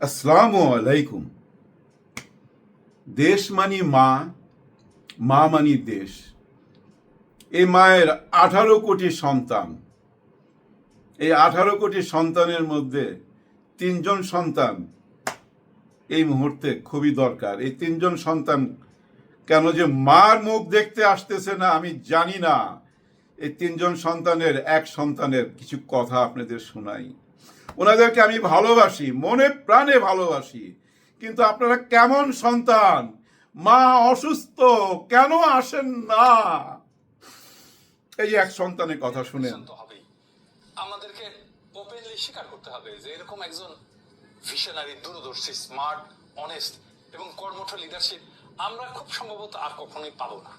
আসসালামু আলাইকুম দেশ মানি মা মা মানি দেশ এই মায়ের আঠারো কোটি সন্তান। এই আঠারো কোটি সন্তানের মধ্যে তিনজন সন্তান এই মুহূর্তে খুবই দরকার। এই তিনজন সন্তান কেন যে মার মুখ দেখতে আসতেছে না, আমি জানি না। এই তিনজন সন্তানের, এক সন্তানের কিছু কথা আপনাদের শোনাই। ওনাদেরকে আমি ভালোবাসি, মনে প্রাণে ভালোবাসি। কিন্তু আপনারা কেমন সন্তান? মা অসুস্থ, কেন আসেন না? এই এক সন্তানের কথা হবেই। আমাদেরকে ওপেনলি স্বীকার করতে হবে যে এরকম একজন ভিশনারি দূরদর্শী স্মার্ট অনেস্ট এবং কর্মঠ লিডারশিপ আমরা খুব সম্ভবত আর কখনোই পাবো না।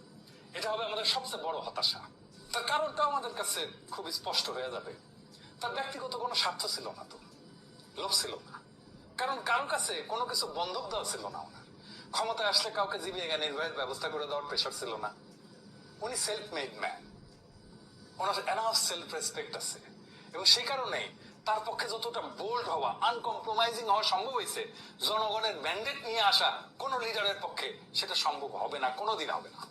এটা হবে আমাদের সবচেয়ে বড় হতাশা। তার কারণটাও আমাদের কাছে খুব স্পষ্ট হয়ে যাবে। তার ব্যক্তিগত কোনো স্বার্থ ছিল না তো। লোভ ছিল না। কারণ কারোর কাছে কোনো কিছু বন্ধক দেওয়া ছিল না ওনার। ক্ষমতায় আসলে কাউকে জীবিকা নির্বাহের ব্যবস্থা করে দেওয়ার প্রেশার ছিল না। উনি সেলফ মেড ম্যান ওনার এনাফ সেলফ রেসপেক্ট আছে। এবং সেই কারণে তার পক্ষে যতটা বোল্ড হওয়া আনকম্প্রোমাইজিং হওয়া সম্ভব হয়েছে, জনগণের ম্যান্ডেট নিয়ে আসা কোন লিডারের পক্ষে সেটা সম্ভব হবে না, কোনোদিন হবে না।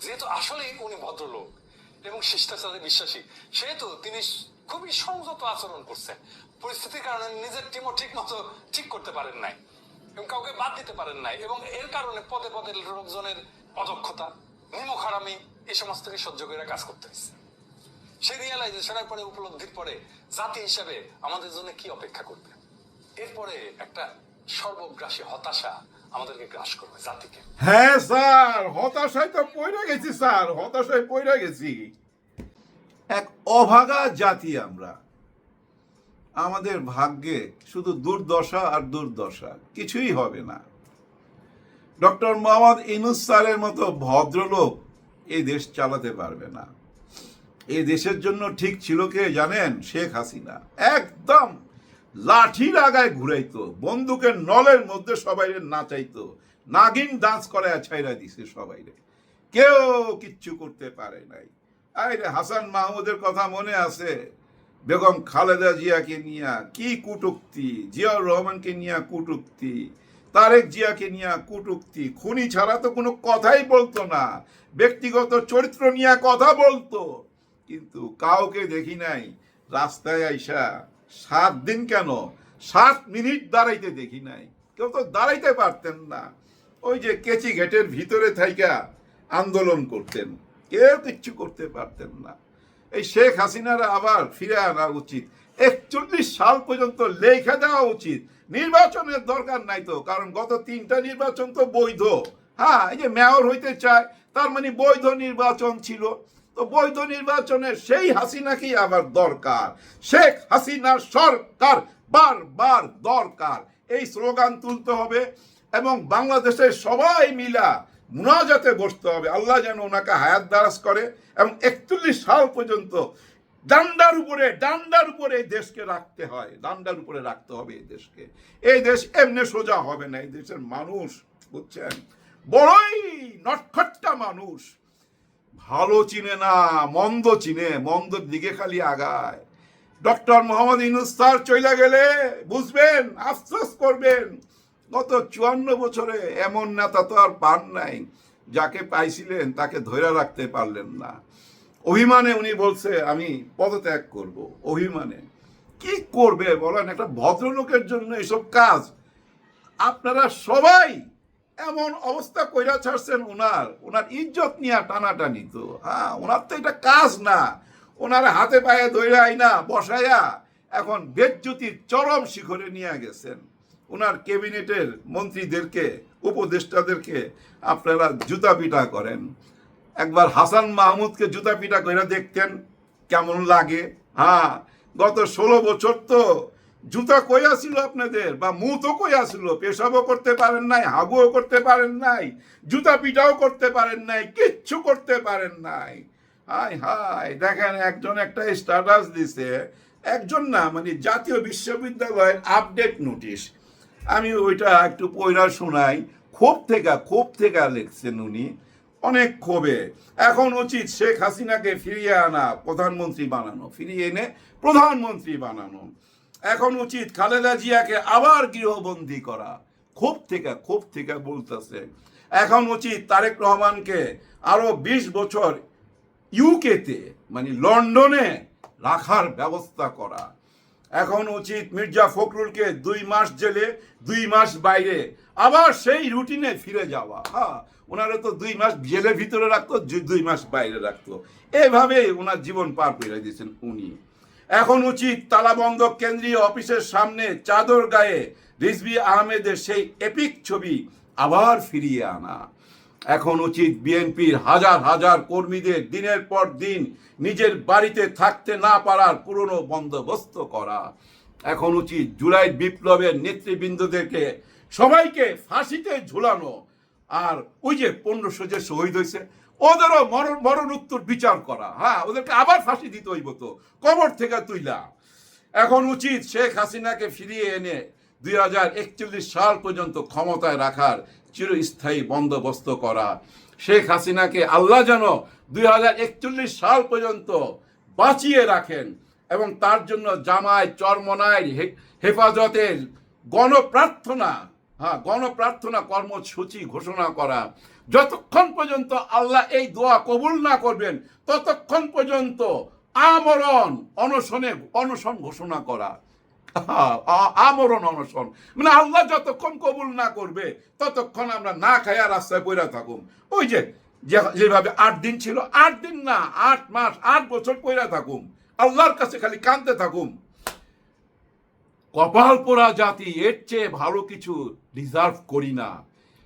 যেহেতু আসলেই উনি ভদ্রলোক এবং শিষ্টাচারে বিশ্বাসী, সেহেতু তিনি খুবই সংযত আচরণ করছেন পরিস্থিতির কারণে নিজের টিমও ঠিক মতো ঠিক করতে পারেন নাই এবং কাউকে বাদ দিতে পারেন নাই এবং এর কারণে পদে পদে লোকজনের অদক্ষতা নিমক হারামি এই সমস্তকে সহ্য করে কাজ করতে হয়েছে। সেই রিয়েলাইজেশনের পরে উপলব্ধির পরে জাতি হিসাবে আমাদের জন্য কি অপেক্ষা করবে? এরপরে একটা সর্বগ্রাসী হতাশা আমাদেরকে গ্রাস করবে জাতিকে। হ্যাঁ স্যার, হতাশায় তো পড়ে গেছি স্যার, হতাশায় পড়ে গেছি। এক অভাগা জাতি আমরা। আমাদের ভাগ্যে শুধু দুর্দশা আর দুর্দশা, কিছুই হবে না। ডক্টর মোহাম্মদ ইনুস স্যারের মতো ভদ্রলোক এই দেশ চালাতে পারবে না। এই দেশের জন্য ঠিক ছিল কে জানেন? শেখ হাসিনা। একদম লাঠি লাগায় ঘুরাইতো, বন্দুকের নলের মধ্যে সবাই নাচাইতো, নাগিন ডান্স করে ছাইরা দিছে সবাইরে। কেউ কিচ্ছু করতে পারে নাই। আরে হাসান মাহমুদের কথা মনে আছে? বেগম খালেদা জিয়াকে নিয়া কি কুটুক্তি? জিয়াউর রহমানকে নিয়া কুটুক্তি? তারেক জিয়াকে নিয়া কুটুক্তি? খুনি ছাড়া তো কোনো কথাই বলতো না। ব্যক্তিগত চরিত্র নিয়ে কথা বলতো। কিন্তু কাউকে দেখি নাই। রাস্তায় আইসা সাত দিন কেন? সাত মিনিট দাঁড়াইতে দেখি নাই। কেউ তো দাঁড়াইতে পারতেন না। ওই যে কেচি ঘেটের ভিতরে থাইকা আন্দোলন করতেন। কেউ কিচ্ছু করতে পারতেন না। এই শেখ হাসিনার আবার ফিরে আনা উচিত। একচল্লিশ সাল পর্যন্ত লেখা দেওয়া উচিত। নির্বাচনের দরকার নাই তো, কারণ গত তিনটা নির্বাচন তো বৈধ। হ্যাঁ এই যে মেয়র হইতে চায়, তার মানে বৈধ নির্বাচন ছিল। তো বৈধ নির্বাচনের সেই হাসিনাকেই আবার দরকার। শেখ হাসিনার সরকার বারবার দরকার। এই স্লোগান তুলতে হবে এবং বাংলাদেশের সবাই মিলা মুনাজাতে বসতে হবে। আল্লাহ যেন ওনাকে হায়াত দারাজ করে এবং একচল্লিশ সাল পর্যন্ত ডান্ডার উপরে ডান্ডার উপরে এই দেশকে রাখতে হয়। ডান্ডার উপরে রাখতে হবে এই দেশকে। এই দেশ এমনি সোজা হবে না। এই দেশের মানুষ, বুঝছেন? বড়ই নটখট্টা মানুষ। ভালো চিনে না, মন্দ চিনে, মন্দর দিকে খালি আগায়। ডক্টর মোহাম্মদ ইনুস্তার চলে গেলে বুঝবেন, আফসোস করবেন। গত চুয়ান্ন বছরে এমন নেতা তো আর পান নাই, যাকে পাইছিলেন তাকে ধরে রাখতে পারলেন না। অভিমানে উনি বলছে, আমি পদত্যাগ করব। অভিমানে। কি করবে বলেন? একটা ভদ্রলোকের জন্য এসব কাজ? আপনারা সবাই এমন অবস্থা কইরা ছাড়ছেন ওনার ওনার ইজ্জত নিয়ে টানাটানি তো। হ্যাঁ ওনার তো এটা কাজ না। ওনার হাতে পায়ে ধৈরাই না, বসায়া এখন বেজ্জতির চরম শিখরে নিয়ে গেছেন। ওনার ক্যাবিনেটের মন্ত্রীদেরকে, উপদেষ্টাদেরকে আপনারা জুতা পিটা করেন। একবার হাসান মাহমুদকে জুতা পিটা করে দেখতেন, কেমন লাগে। হ্যাঁ গত ষোলো বছর তো জুতা কইয়া ছিল আপনাদের? বা মুখ তো কইয়া ছিল পেশাবও করতে পারেন নাই, হাগুও করতে পারেন নাই, জুতা পিটাও করতে পারেন নাই, কিচ্ছু করতে পারেন নাই। হাই হাই দেখেন একজন একটা স্ট্যাটাস দিছে, একজন না মানে জাতীয় বিশ্ববিদ্যালয়ের আপডেট নোটিশ আমি ওইটা একটু পয়রা শোনাই। ক্ষোভ থেকে ক্ষোভ থেকে লিখছেন উনি। অনেক ক্ষোভে। এখন উচিত শেখ হাসিনাকে ফিরিয়ে আনা, প্রধানমন্ত্রী বানানো, ফিরিয়ে এনে প্রধানমন্ত্রী বানানো। এখন উচিত খালেদা জিয়াকে আবার গৃহবন্দী করা। খুব থেকে খুব থেকে বলতেছে। এখন উচিত তারেক রহমানকে আরও বিশ বছর ইউকেতে মানে লন্ডনে রাখার ব্যবস্থা করা। এখন উচিত মির্জা ফখরুলকে দুই মাস জেলে, দুই মাস বাইরে। আবার সেই রুটিনে ফিরে যাওয়া। হ্যাঁ ওনারা তো দুই মাস জেলের ভিতরে রাখতো দুই মাস বাইরে রাখতো। এভাবে ওনার জীবন পার করে দিয়েছেন উনি। এখন উচিত তালাবন্ধ কেন্দ্রীয় অফিসের সামনে চাদর গায়ে রিজভি আহমেদের সেই এপিক ছবি আবার ফিরিয়ে আনা। এখন উচিত বিএনপির হাজার হাজার কর্মীদের দিনের পর দিন নিজের বাড়িতে থাকতে না পারার পুরনো বন্দোবস্ত করা। এখন উচিত জুলাই বিপ্লবের নেতৃবৃন্দদেরকে সবাইকে ফাঁসিতে ঝুলানো। আর ওই যে পনেরোশো যে শহীদ হয়েছে, ওদেরও মরণ মরণ উত্তর বিচার করা। হ্যাঁ ওদেরকে আবার ফাঁসি দিতে হইব তো, কবর থেকে তুইলা। এখন উচিত শেখ হাসিনাকে ফিরিয়ে এনে দুই হাজার একচল্লিশ সাল পর্যন্ত ক্ষমতায় রাখার চিরস্থায়ী বন্দোবস্ত করা। শেখ হাসিনাকে আল্লাহ যেন দুই হাজার একচল্লিশ সাল পর্যন্ত বাঁচিয়ে রাখেন এবং তার জন্য জামায় চরমনায় হেফাজতের গণপ্রার্থনা হ্যাঁ গণপ্রার্থনা কর্মসূচি ঘোষণা করা। যতক্ষণ পর্যন্ত আল্লাহ এই দোয়া কবুল না করবেন, ততক্ষণ পর্যন্ত আমরণ অনশনে, অনশন ঘোষণা করা। আমরণ অনশন। মানে আল্লাহ যতক্ষণ কবুল না করবে, ততক্ষণ আমরা না খায়া রাস্তায় পড়ে থাকুম। ওই যে যেভাবে আট দিন ছিল, আট দিন না, আট মাস, আট বছর পড়ে থাকুম। আল্লাহর কাছে খালি কানতে থাকুম। কপাল পোড়া জাতি, এর চেয়ে ভালো কিছু ডিজার্ভ করি না।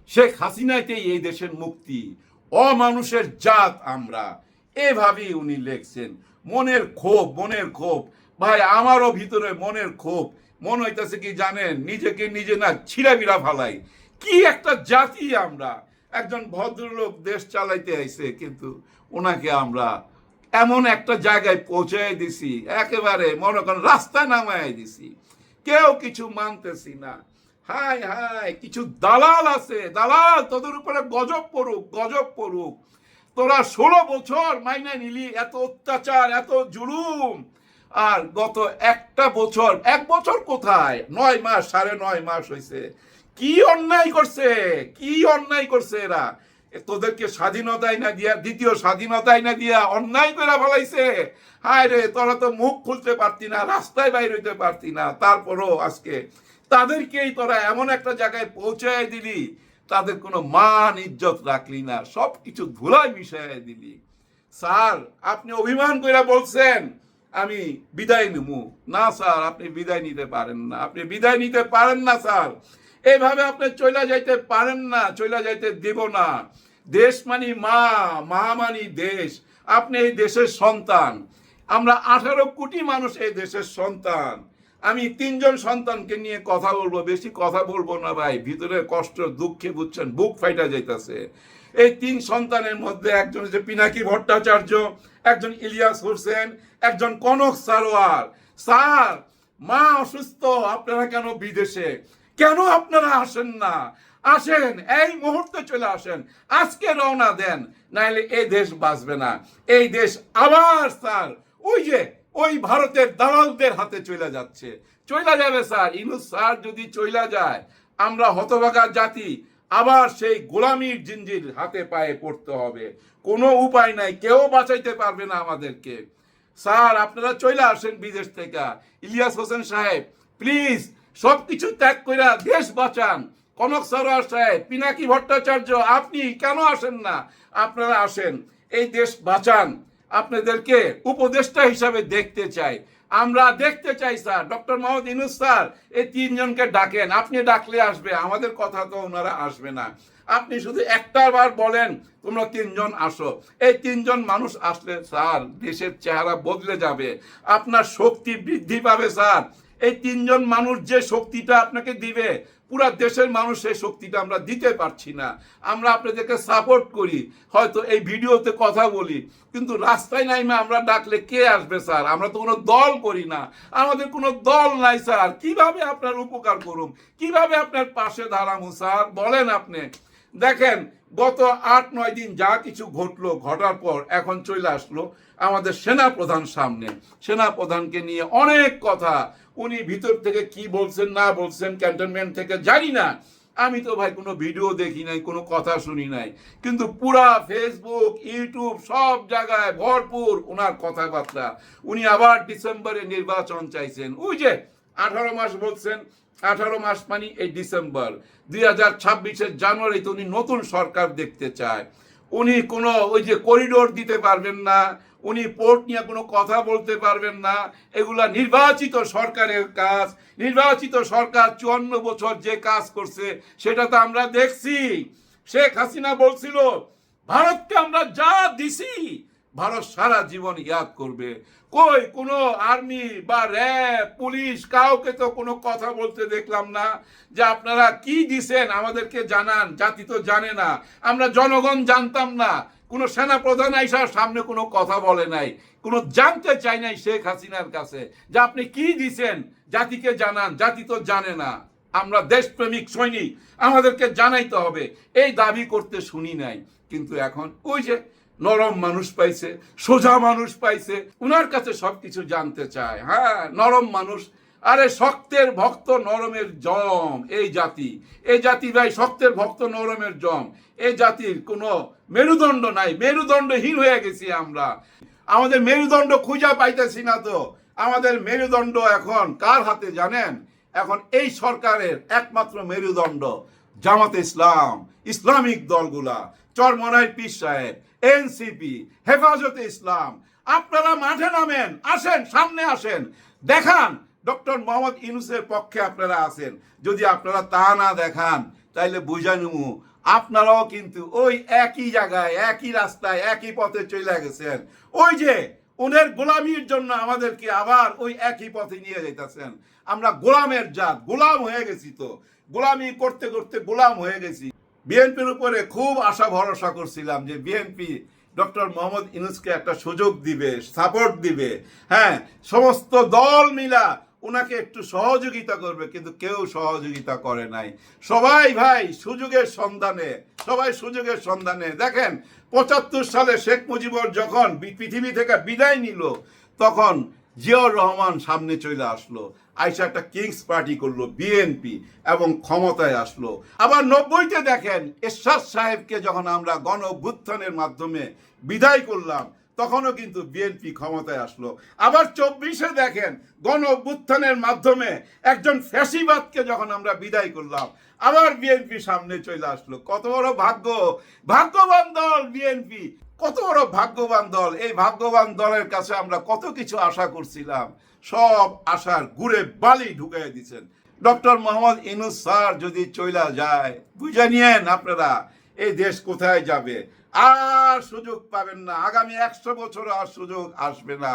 শেখ হাসিনাতেই এই দেশের মুক্তি। অমানুষের জাত আমরা। এভাবেই উনি লেখছেন। মনের ক্ষোভ মনের ক্ষোভ। ভাই, আমারও ভিতরে মনের ক্ষোভ। মন হইতেছে কি জানেন, নিজেকে নিজে না ছিঁড়াবিড়া ফালাই। কি একটা জাতি আমরা। একজন ভদ্রলোক দেশ চালাইতে আইছে, কিন্তু ওনাকে আমরা এমন একটা জায়গায় পৌঁছাই দিছি, একেবারে মনে করেন রাস্তায় নামাই দিছি। কেউ কিছু মানতেছি না। হাই হাই কিছু দালাল আছে। দালাল, তোদের উপরে গজব পড়ুক গজব পড়ুক। তোরা ষোলো বছর মাইনে নিলি, এত অত্যাচার, এত জুলুম। আর গত একটা বছর, এক বছর কোথায়? নয় মাস, সাড়ে নয় মাস হয়েছে কি অন্যায় করছে? কি অন্যায় করছে এরা? তোদেরকে স্বাধীনতাই না দিয়া, দ্বিতীয় স্বাধীনতাই না দিয়া অন্যায় করে ফেলাইছে। হায় রে, তোরা তো মুখ খুলতে পারতি না, রাস্তায় বাইর হইতে পারতি না। তারপরও আজকে তাদেরকেই তোরা এমন একটা জায়গায় পৌঁছায় দিলি, তাদের কোনো মান, ইজ্জত রাখলি না। সব কিছু ধুলায় মিশাই দিলি। স্যার, আপনি অভিমান করে বলছেন আমি বিদায় নেব। না, স্যার, আপনি বিদায় নিতে পারেন না। আপনি বিদায় নিতে পারেন না, স্যার। এইভাবে আপনি চলে যাইতে পারেন না চলে যাইতে দেব না। দেশ মানি মা মা মানি দেশ। আপনি এই দেশের সন্তান। আমরা আঠারো কোটি মানুষ এই দেশের সন্তান। আমি তিনজন সন্তানকে নিয়ে কথা বলব, বেশি কথা বলব না ভাই। ভিতরে কষ্ট, দুঃখে বুঝছেন, বুক ফাইটা যাইতাছে। এই তিন সন্তানের মধ্যে একজন হচ্ছে পিনাকি ভট্টাচার্য, একজন ইলিয়াস হোসেন একজন কনক সারোয়ার। স্যার, মা অসুস্থ, আপনারা কেন বিদেশে? কেন আপনারা আসেন না? আসেন, এই মুহূর্তে চলে আসেন। আজকে রওনা দেন, নাইলে এই দেশ বাঁচবে না। এই দেশ আবার, স্যার, ওই যে, ওই ভারতের দালালদের হাতে চলে যাচ্ছে। চলে যাবে, স্যার ইনু স্যার যদি চলে যায়, আমরা হতভাগা জাতি, আবার সেই গোলামির জিঞ্জির হাতে পায়ে পড়তে হবে। কোনো উপায় নাই, কেউ বাঁচাইতে পারবে না আমাদেরকে। স্যার, আপনারা চলে আসেন বিদেশ থেকে। ইলিয়াস হোসেন সাহেব প্লিজ সব কিছু ত্যাগ কইরা দেশ বাঁচান। কনক সরোয়ার সাহেব, পিনাকি ভট্টাচার্য, আপনি কেন আসেন না? আপনারা আসেন, এই দেশ বাঁচান। আপনাদেরকে উপদেষ্টা হিসাবে দেখতে চাই। আমরা দেখতে চাই, sir, doctor Mohammad Yunus sir, এই তিনজনকে ডাকেন। আপনি ডাকলে আসবে, আমাদের কথা তো ওনারা আসবে না। আপনি শুধু একটা বার বলেন, তোমরা তিনজন আসো। এই তিনজন মানুষ আসলে, স্যার, দেশের চেহারা বদলে যাবে। আপনার শক্তি বৃদ্ধি পাবে, স্যার। এই তিনজন মানুষ যে শক্তিটা আপনাকে দিবে, পুরা দেশের মানুষ সেই শক্তিটা আমরা দিতে পারছি না। আমরা আপনাদেরকে সাপোর্ট করি। হয়তো এই ভিডিওতে কথা বলি, কিন্তু রাস্তায় নাইমে আমরা ডাকলে কে আসবে, স্যার? আমরা তো কোনো দল করি না। আমাদের কোনো দল নাই, স্যার। কীভাবে আপনার উপকার করুন কীভাবে আপনার পাশে দাঁড়াবো স্যার? বলেন আপনি। দেখেন, গত আট, নয় দিন যা কিছু ঘটলো, ঘটার পর এখন চলে আসলো আমাদের সেনা প্রধান সামনে। সেনা প্রধানকে নিয়ে অনেক কথা। উনি ভিতর থেকে কি বলছেন, না বলছেন, ক্যান্টনমেন্ট থেকে জানি না। আমি তো ভাই কোনো ভিডিও দেখি নাই, কোনো কথা শুনি নাই। কিন্তু পুরা ফেসবুক, ইউটিউব সব জায়গায় ভরপুর ওনার কথাবার্তা। উনি আবার ডিসেম্বরে নির্বাচন চাইছেন। ওই যে আঠারো মাস বলছেন, আঠারো মাস মানে এই ডিসেম্বর। দুই হাজার ছাব্বিশের জানুয়ারিতে উনি নতুন সরকার দেখতে চায়। উনি কোনো ওই যে করিডোর দিতে পারবেন না, উনি পোর্ট নিয়ে কোনো কথা বলতে পারবেন না। এগুলা নির্বাচিত সরকারের কাজ, নির্বাচিত সরকার চুয়ান্ন বছর যে কাজ করছে, সেটা তো আমরা দেখছি। শেখ হাসিনা বলছিল, ভারতকে আমরা যা দিছি ভারত সারা জীবন ইয়াদ করবে। কই, কোনো আর্মি বা র্যাব, পুলিশ, কাউকে তো কোনো কথা বলতে দেখলাম না যে আপনারা কি দিছেন, আমাদেরকে জানান, জাতি তো জানে না, আমরা জনগণ জানতাম না। কোনো সেনা প্রধান আইসার সামনে কোনো কথা বলে নাই, কোনো জানতে চাই নাই শেখ হাসিনার কাছে যে আপনি কি দিছেন, জাতিকে জানান, জাতি তো জানে না। আমরা দেশপ্রেমিক সৈনিক। আমাদেরকে জানাইতে হবে, এই দাবি করতে শুনি নাই। কিন্তু এখন ওই যে নরম মানুষ পাইছে, সোজা মানুষ পাইছে, উনার কাছে সবকিছু জানতে চায়। হ্যাঁ নরম মানুষ। আরে শক্তের ভক্ত নরমের জম, এই জাতি। এই জাতি ভাই, শক্তের ভক্ত নরমের জম। এই জাতির কোনো মেরুদণ্ড নাই। মেরুদণ্ডহীন হয়ে গেছি আমরা। আমাদের মেরুদণ্ড খুঁজা পাইতেছি না তো। আমাদের মেরুদণ্ড এখন কার হাতে জানেন? এখন এই সরকারের একমাত্র মেরুদণ্ড জামাতে ইসলাম, ইসলামিক দলগুলা। চরমনাই পীর সাহেব, এনসিপি, হেফাজতে ইসলাম। আপনারা মাঠে নামেন, আসেন, সামনে আসেন। দেখান, ডক্টর মোহাম্মদ ইউনুসের পক্ষে আপনারা আছেন। যদি আপনারা তা না দেখান, তাইলে বুঝানু আপনারাও কিন্তু ওই একই জায়গায়, একই রাস্তায়, একই পথে চলে গেছেন। ওই যে ওদের গোলামির জন্য আমাদেরকে আবার ওই একই পথে নিয়ে যেতেছেন আমরা গোলামের জাত, গোলাম হয়ে গেছি তো। গোলামি করতে করতে গোলাম হয়ে গেছি। বিএনপির উপরে খুব আশা ভরসা করছিলাম যে বিএনপি ডক্টর মোহাম্মদ ইনুসকে একটা সুযোগ দিবে সাপোর্ট দিবে। হ্যাঁ সমস্ত দল মিলা ওনাকে একটু সহযোগিতা করবে, কিন্তু কেউ সহযোগিতা করে নাই। সবাই ভাই সুযোগের সন্ধানে, সবাই সুযোগের সন্ধানে। দেখেন, পঁচাত্তর সালে শেখ মুজিবর যখন পৃথিবী থেকে বিদায় নিল, তখন জিয়াউর রহমান সামনে চলে আসলো। আইসা একটা কিংস পার্টি করল বিএনপি এবং ক্ষমতায় আসলো। আবার নব্বইতে দেখেন, এরশাদ সাহেবকে যখন আমরা গণ মাধ্যমে বিদায় করলাম তখনও কিন্তু বিএনপি ক্ষমতায় আসলো। আবার চব্বিশে দেখেন, গণ অভ্যুত্থানের মাধ্যমে একজন ফ্যাসিবাদকে যখন আমরা বিদায় করলাম, আবার বিএনপি সামনে চলে আসলো। কত বড় ভাগ্য! ভাগ্যবান দল বিএনপি কত বড় ভাগ্যবান দল! এই ভাগ্যবান দলের কাছে আমরা কত কিছু আশা করছিলাম। সব আশার গুড়ে বালি ঢুকাই দিচ্ছেন ডক্টর মোহাম্মদ ইনুস স্যার যদি চইলা যায়, বুঝে নিয়েন আপনারা, এই দেশ কোথায় যাবে? আর সুযোগ পাবেন না। আগামী একশো বছর আর সুযোগ আসবে না।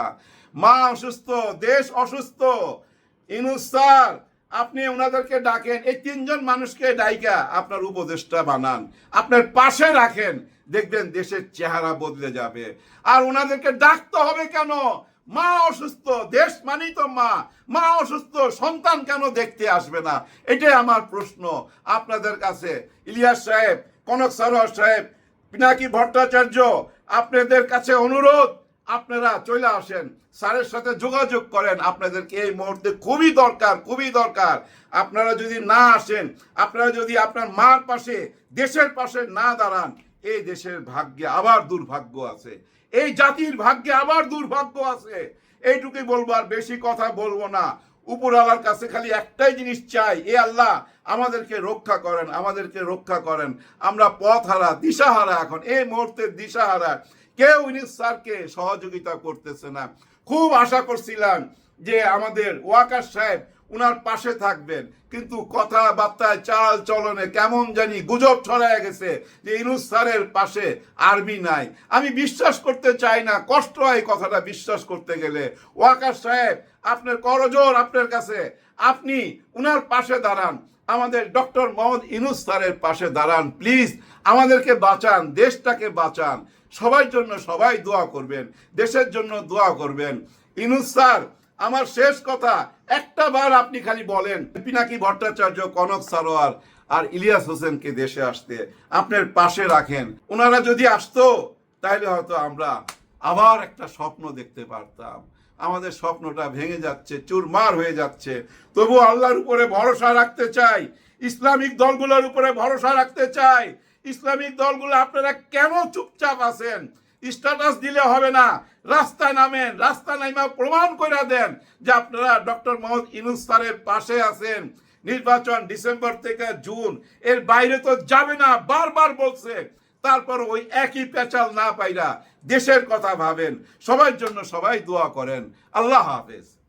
মা অসুস্থ, দেশ অসুস্থ। ইনুস স্যার, আপনি ওনাদেরকে ডাকেন। এই তিনজন মানুষকে ডাইকা আপনার উপদেষ্টা বানান। আপনার পাশে রাখেন। দেখবেন দেশের চেহারা বদলে যাবে। আর ওনাদেরকে ডাকতে হবে কেন? মা অসুস্থ, দেশ মানেই তো মা। মা অসুস্থ, সন্তান কেন দেখতে আসবে না? এটাই আমার প্রশ্ন আপনাদের কাছে। ইলিয়াস সাহেব, কনক সরোয়ার সাহেব পিনাকি ভট্টাচার্য, আপনাদের কাছে অনুরোধ, আপনারা চলে আসেন। স্যারের সাথে যোগাযোগ করেন। আপনাদেরকে এই মুহূর্তে খুবই দরকার খুবই দরকার। আপনারা যদি না আসেন, আপনারা যদি আপনার মার পাশে, দেশের পাশে না দাঁড়ান, এই দেশের ভাগ্যে আবার দুর্ভাগ্য আছে। এই জাতির ভাগ্যে আবার দুর্ভাগ্য আছে। এইটুকুই বলব, আর বেশি কথা বলব না। উপরওয়ালার কাছে খালি একটাই জিনিস চাই, এ আল্লাহ আমাদেরকে রক্ষা করেন, আমাদেরকে রক্ষা করেন। আমরা পথ হারা দিশাহারা এখন। এই মুহূর্তে দিশাহারা কেউ ইনিস স্যারকে সহযোগিতা করতেছে না। খুব আশা করছিলাম যে আমাদের ওয়াকার সাহেব উনার পাশে থাকবেন, কিন্তু কথাবার্তায় চাল চলনে কেমন জানি গুজব ছড়ায় গেছে যে ইনুস স্যারের পাশে আর্মি নাই। আমি বিশ্বাস করতে চাই না, কষ্ট হয় কথাটা বিশ্বাস করতে গেলে। ওয়াকার সাহেব, আপনার করজোর আপনার কাছে। আপনি উনার পাশে দাঁড়ান। আমাদের ডক্টর মোহাম্মদ ইনুস স্যারের পাশে দাঁড়ান প্লিজ আমাদেরকে বাঁচান, দেশটাকে বাঁচান। সবার জন্য সবাই দোয়া করবেন, দেশের জন্য দোয়া করবেন। ইনুস স্যার, আমার শেষ কথা, একটা বার আপনি খালি বলেন পিনাকি ভট্টাচার্য কনক সারোয়ার আর ইলিয়াস হোসেনকে দেশে আসতে আপনার পাশে রাখেন। ওনারা যদি আসতো তাহলে হয়তো আমরা আবার একটা স্বপ্ন দেখতে পারতাম। আমাদের স্বপ্নটা ভেঙে যাচ্ছে, চুরমার হয়ে যাচ্ছে। তবু আল্লাহর উপরে ভরসা রাখতে চাই। ইসলামিক দলগুলোর উপরে ভরসা রাখতে চাই। ইসলামিক দলগুলো আপনারা কেন চুপচাপ আছেন? স্ট্যাটাস দিলে হবে না। রাস্তায় নামেন, রাস্তা নামা প্রমাণ করে দেন যে আপনারা ডক্টর মোহাম্মদ ইনুস স্যারের পাশে আছেন। নির্বাচন ডিসেম্বর থেকে জুন, এর বাইরে তো যাবে না, বারবার বলছে। তারপর ওই একই পেঁচাল না পাইরা দেশের কথা ভাবেন সবার জন্য সবাই দোয়া করেন। আল্লাহ হাফেজ।